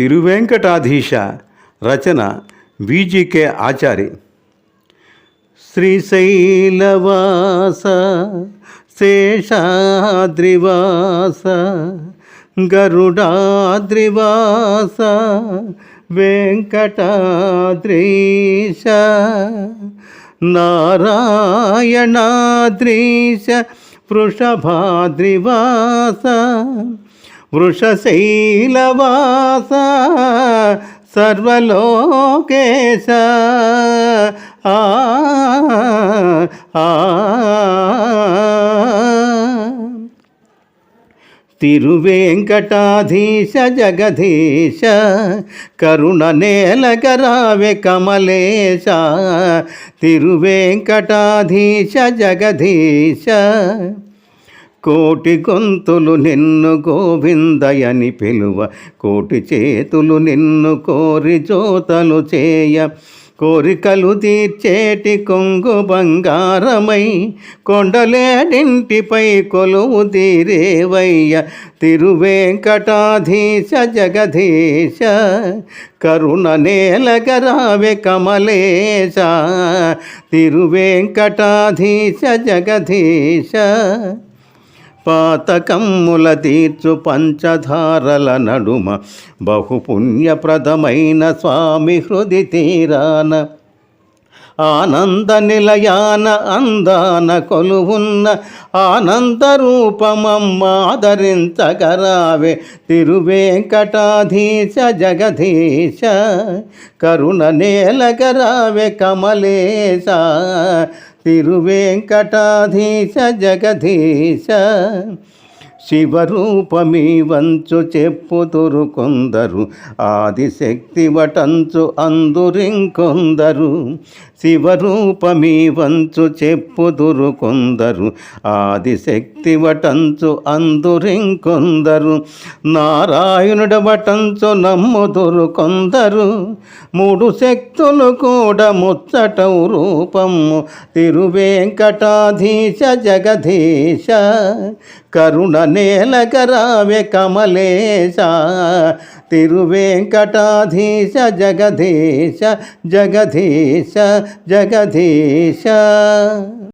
తిరువెంకటాధీశ రచన బీజీకే ఆచారి. శ్రీశైలవాస శేషాద్రివాస గరుడాద్రివాస వెంకటాద్రీశ నారాయణాద్రీశ వృషభాద్రివాస వృషశైలవాస సర్వలోకేశ ఆ ఆ తిరువేంకటాధీశ జగదీశ కరుణ నేలగరావె కమలేశ తిరువేంకటాధీశ జగదీశ కోటి గొంతులు నిన్ను గోవిందయని పిలువ కోటి చేతులు నిన్ను కోరి జోతలు చేయ. కోరికలు తీర్చేటి కొంగు బంగారమై కొండలేడింటిపై కొలువు తీరేవయ్య. తిరువేంకటాధీశ జగదీశ కరుణ నేలగరావె కమలేశ. తిరువేంకటాధీశ జగదీశ పాతకమ్ముల తీర్చు పంచధారల నడుమ బహుపుణ్యప్రదమైన స్వామి హృది తీరాన. ఆనంద నిలయాన అందాన కొలువున్న ఆనంద రూపమమ్మాదరించగరావే తిరువేంకటాధీశ జగధీశ కరుణ నేలగరావే కమలేశ తిరువేంకటాధీశ జగదీశ శివరూపమీ వంచు చెప్పుతురు కొందరు ఆదిశక్తి వటంచు అందురింకొందరు. శివరూపమీ వంచు చెప్పుదురు కొందరు ఆదిశక్తి వటంచు అందురింకొందరు. నారాయణుడ వటంచు నమ్ముదురు కొందరు మూడు శక్తులు కూడా ముచ్చటవు రూపము. తిరువేంకటాధీశ జగధీశ కరుణ నేలకరావె కమలేశ తిరువేంకటాధీశ జగదీశ జగదీశ జగదీశ